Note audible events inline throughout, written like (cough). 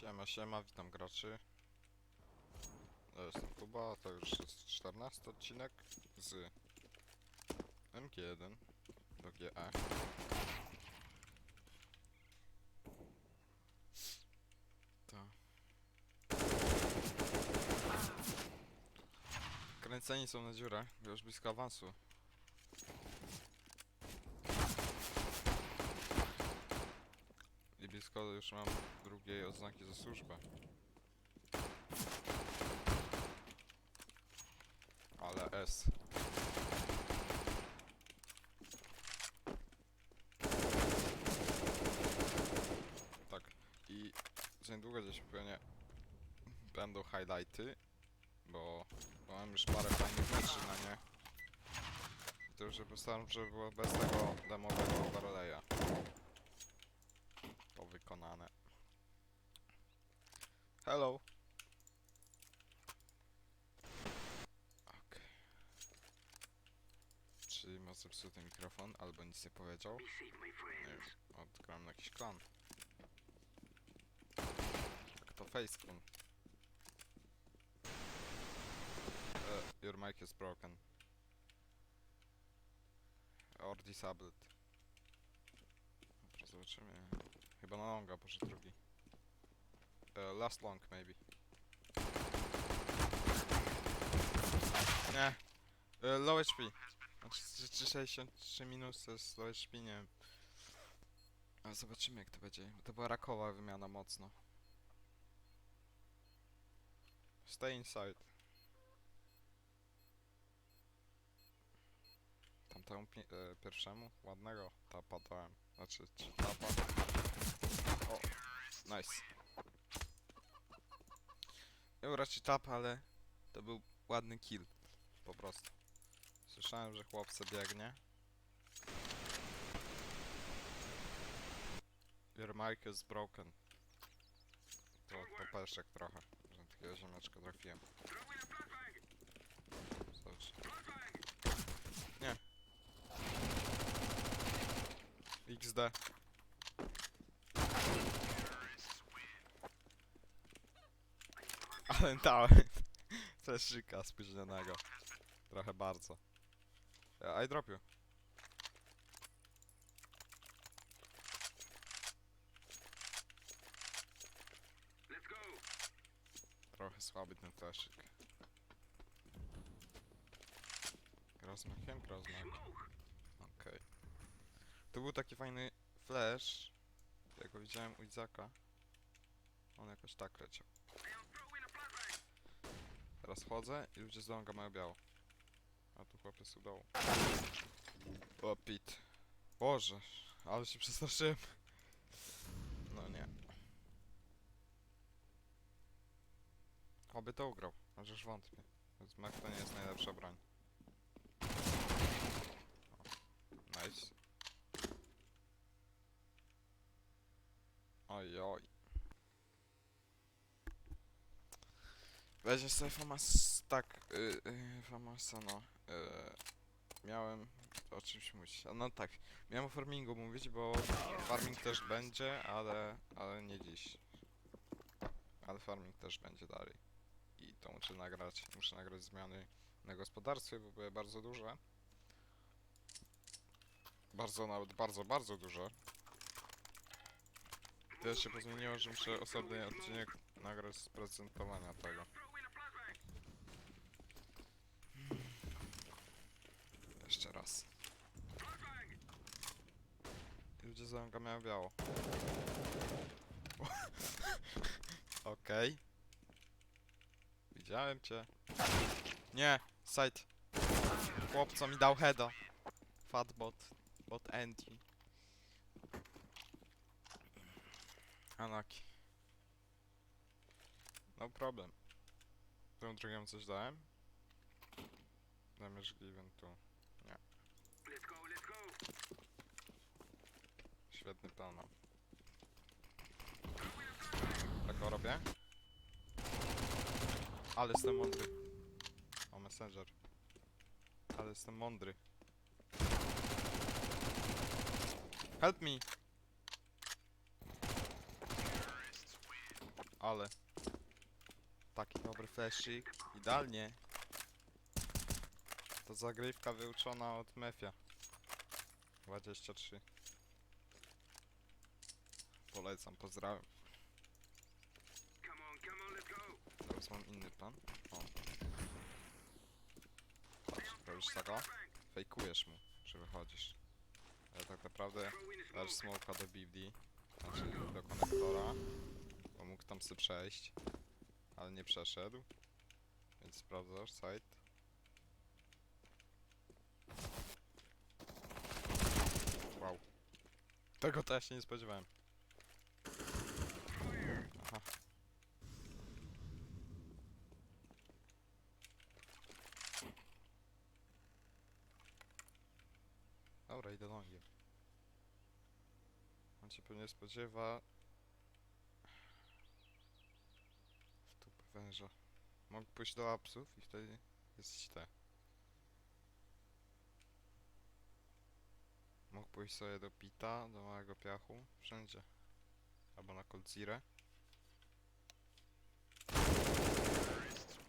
Siema, siema, witam graczy. Ja jestem Kuba, to już jest 14 odcinek z MG1 do GE. To. Kręceni są na dziurę, już blisko awansu. Blisko już mam drugiej odznaki za służbę. Ale S. Tak. I za niedługo gdzieś pewnie będą highlighty, bo, bo mam już parę fajnych meczy na nie. I to już postaram, żeby było bez tego demowego to wykonane. Hello. Okej. Czy ma zepsuty mikrofon, albo nic nie powiedział? Nie wiem, odgram na jakiś klan. Tak to facecam. Uh, your mic is broken. Or disabled. Dobra, zobaczymy. Chyba na longa poszedł drugi. Uh, last long, maybe. Nie. Uh, low HP. Znaczy, czy- czy 63 minus to low HP, nie wiem. Ale zobaczymy jak to będzie. To była rakowa wymiana mocno. Stay inside. Tamtemu pi- e, pierwszemu ładnego tapa dałem. Znaczy, czy tapa. O, nice. Miał raczej tap, ale to był ładny kill. Po prostu. Słyszałem, że chłopcy biegnie. Your mic is broken. To, to peszek trochę, że takiego ziemeczka trafiłem. Zobacz. Nie. XD. Ale dałem. Ceszyka (laughs) spóźnionego. Trochę bardzo. Ja, I drop you. Trochę słaby ten fleszyk. Rozmachem, rozmach. Okej. To był taki fajny flash. Jak go widziałem u Izaka. On jakoś tak leciał. Teraz chodzę i ludzie z longa mają biało. A tu chłopiec u dołu. O, pit. Boże, ale się przestraszyłem. No nie. Oby to ugrał, chociaż wątpię. Mac to nie jest najlepsza broń. O, nice. Oj, oj. Weźmy sobie Famas... Tak, yy, Famasa, no. Yy, miałem... O czymś mówić. No tak, miałem o farmingu mówić, bo farming też będzie, ale... ale nie dziś. Ale farming też będzie dalej. I to muszę nagrać. Muszę nagrać zmiany na gospodarstwie, bo były bardzo duże. Bardzo, nawet bardzo, bardzo duże. Tyle się pozmieniło, że muszę osobny odcinek nagrać z prezentowania tego. Jeszcze raz. I Ludzie z Lemka miają biało. (laughs) Okej. Widziałem cię. Nie, side. Chłopco mi dał heada. Fatbot. Bot entry. Anaki. No problem. Tą drugą coś dałem? Damage given tu. Nie. Świetny plan mam. Tak o robię? Ale jestem mądry. O, messenger. Ale jestem mądry. Help me! ale... Taki dobry flashik. Idealnie. To zagrywka wyuczona od Mefia. 23. Polecam, pozdrawiam. Teraz mam inny plan. O. Robisz tego? Fejkujesz mu, że wychodzisz. Ale tak naprawdę dasz smoka do BD, znaczy do konektora, bo mógł tam sobie przejść, ale nie przeszedł. Więc sprawdzasz site. Wow. Tego to się nie spodziewałem. Aha. Dobra, idę longiem. On się pewnie spodziewa... W tupę węża. Mogę pójść do apsów i wtedy jest te. Mógł pójść sobie do pita, do małego piachu, wszędzie. Albo na kolcirę.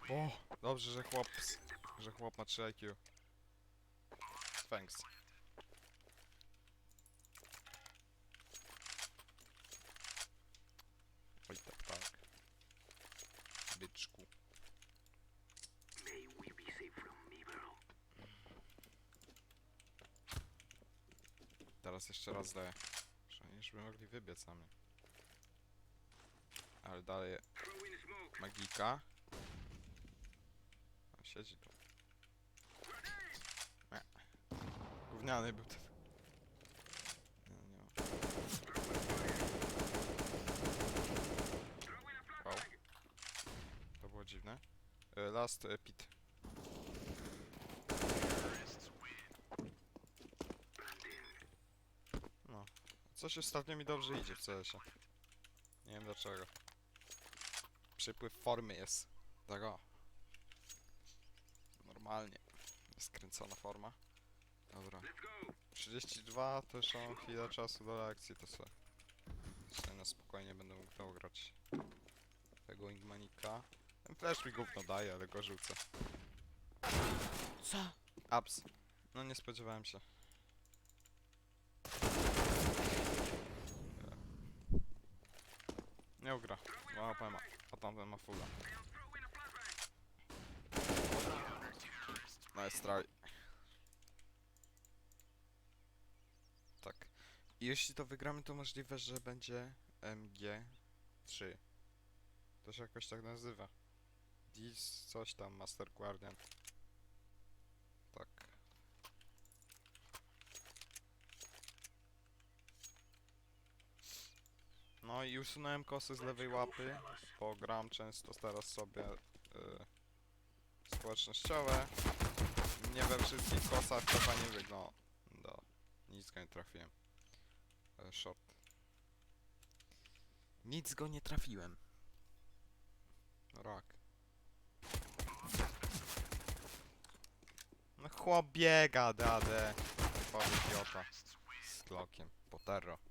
O! Dobrze, że chłop, że chłop ma 3 IQ. Thanks. Oj, tak, tak. Byczku. Teraz jeszcze raz daję. Że oni już by mogli wybiec na mnie. Ale dalej magika. A, siedzi tu. Nie. Gówniany był ten. Nie, nie ma. Wow. To było dziwne. E, Last e, pit. No. Coś ostatnio mi dobrze idzie w CS-ie. Nie wiem dlaczego. Przypływ formy jest. Tak o. Normalnie. Skręcona forma. Dobra. 32 to jeszcze mam chwilę czasu do reakcji, to sobie. Sobie na spokojnie będę mógł to grać. Tego Wingmanika. Ten flash mi gówno daje, ale go rzucę. Co? Ups. No nie spodziewałem się. Nie ugra. Ma AP ma. A tamten ma fulla. Nice try. Tak. I jeśli to wygramy, to możliwe, że będzie MG3. To się jakoś tak nazywa. Dis coś tam, Master Guardian. Tak. No i usunąłem kosy z lewej łapy, bo gram często teraz sobie y, społecznościowe. Nie we wszystkich kosach to fajnie wygląda. Nic go nie trafiłem. E, short. Nic go nie trafiłem. Rak. No chłop biega, dadę. Typowy idiota. Z klokiem. Potero.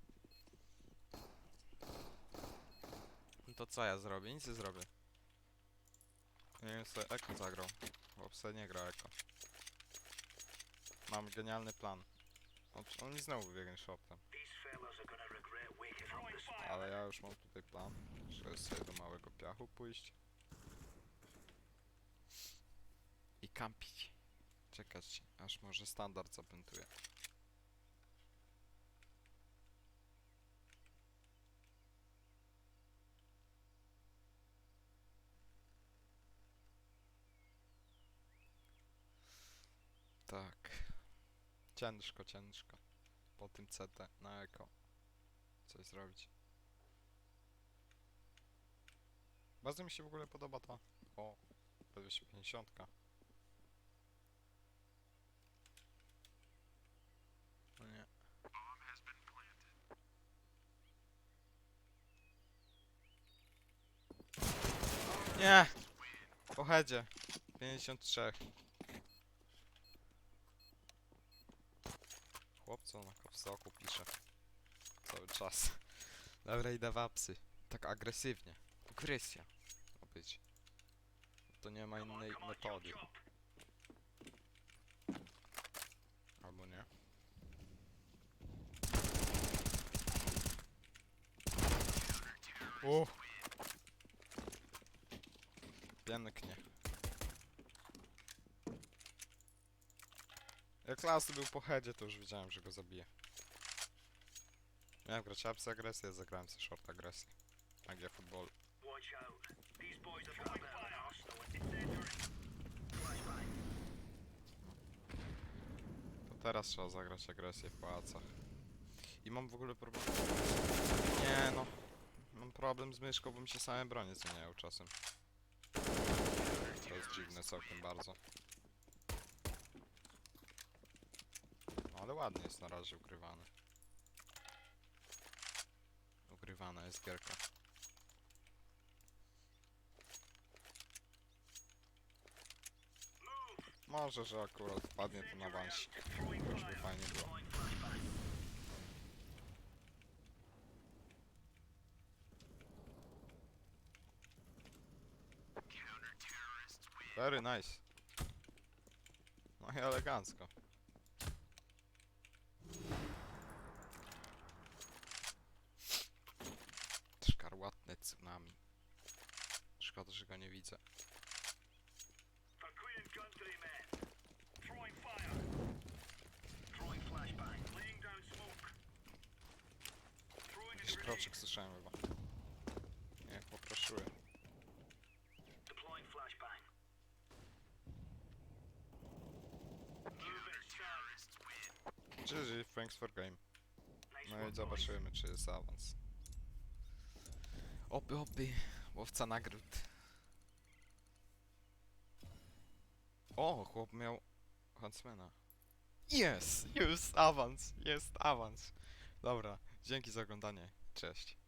To co ja zrobię? Nic nie zrobię. Nie wiem, sobie Eko zagrał. Chłop sobie nie gra Eko. Mam genialny plan. On, on mi znowu biegnie shortem. Ale ja już mam tutaj plan, żeby sobie do małego piachu pójść. I kampić. Czekać, aż może standard zapętuje. Tak. Ciężko, ciężko. Po tym CT na eko. Coś zrobić. Bardzo mi się w ogóle podoba ta. O, P250. No nie. Nie! Po headzie. 53. Chłopco na kopstoku pisze. Cały czas. (laughs) Dobra, idę w apsy. Tak agresywnie. agresja ma być. To nie ma innej metody. Albo nie. O! Pięknie. Jak Lasy był po headzie, to już wiedziałem, że go zabiję. Miałem grać apsy agresję, zagrałem sobie short agresję. Magia futbolu. To teraz trzeba zagrać agresję w pałacach. I mam w ogóle problem... Nie no. Mam problem z myszką, bo mi się same bronie zmieniają czasem. To jest dziwne całkiem bardzo. Ale ładnie jest na razie ukrywane. Ukrywana jest gierka. Może, że akurat wpadnie to na awansik. To już by fajnie było. Very nice. No i elegancko. Tsunami. Szkoda, że go nie widzę. Jakiś kroczek słyszałem chyba. Nie, son. GG, thanks for game. No i zobaczymy, czy jest awans. Oby, oby. Łowca nagród. O, chłop miał Huntsmana. Jest! Jest awans! Jest awans! Dobra, dzięki za oglądanie. Cześć.